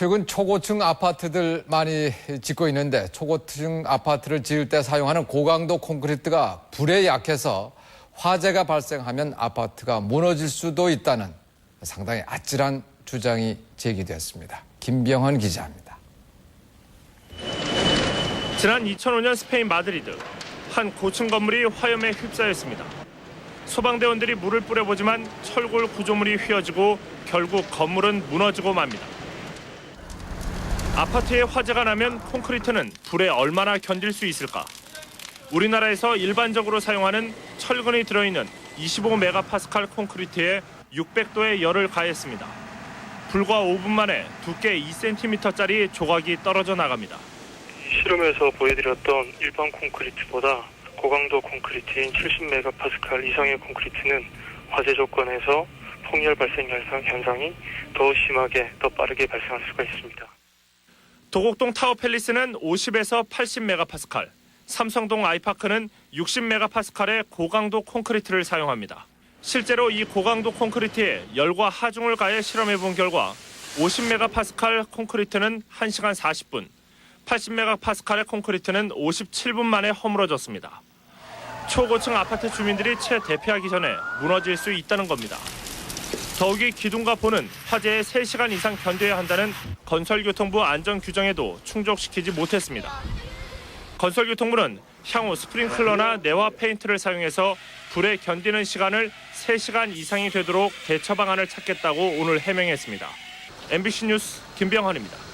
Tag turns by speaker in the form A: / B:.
A: 최근 초고층 아파트들 많이 짓고 있는데 초고층 아파트를 지을 때 사용하는 고강도 콘크리트가 불에 약해서 화재가 발생하면 아파트가 무너질 수도 있다는 상당히 아찔한 주장이 제기됐습니다. 김병헌 기자입니다.
B: 지난 2005년 스페인 마드리드 한 고층 건물이 화염에 휩싸였습니다. 소방대원들이 물을 뿌려보지만 철골 구조물이 휘어지고 결국 건물은 무너지고 맙니다. 아파트에 화재가 나면 콘크리트는 불에 얼마나 견딜 수 있을까? 우리나라에서 일반적으로 사용하는 철근이 들어있는 25메가파스칼 콘크리트에 600도의 열을 가했습니다. 불과 5분 만에 두께 2cm짜리 조각이 떨어져 나갑니다.
C: 실험에서 보여드렸던 일반 콘크리트보다 고강도 콘크리트인 70메가파스칼 이상의 콘크리트는 화재 조건에서 폭열 발생 현상, 현상이 더 심하게 더 빠르게 발생할 수가 있습니다.
B: 도곡동 타워 팰리스는 50에서 80메가파스칼, 삼성동 아이파크는 60메가파스칼의 고강도 콘크리트를 사용합니다. 실제로 이 고강도 콘크리트에 열과 하중을 가해 실험해 본 결과 50메가파스칼 콘크리트는 1시간 40분, 80메가파스칼의 콘크리트는 57분 만에 허물어졌습니다. 초고층 아파트 주민들이 채 대피하기 전에 무너질 수 있다는 겁니다. 더욱이 기둥과 보는 화재에 3시간 이상 견뎌야 한다는 건설교통부 안전 규정에도 충족시키지 못했습니다. 건설교통부는 향후 스프링클러나 내화 페인트를 사용해서 불에 견디는 시간을 3시간 이상이 되도록 대처 방안을 찾겠다고 오늘 해명했습니다. MBC 뉴스 김병헌입니다.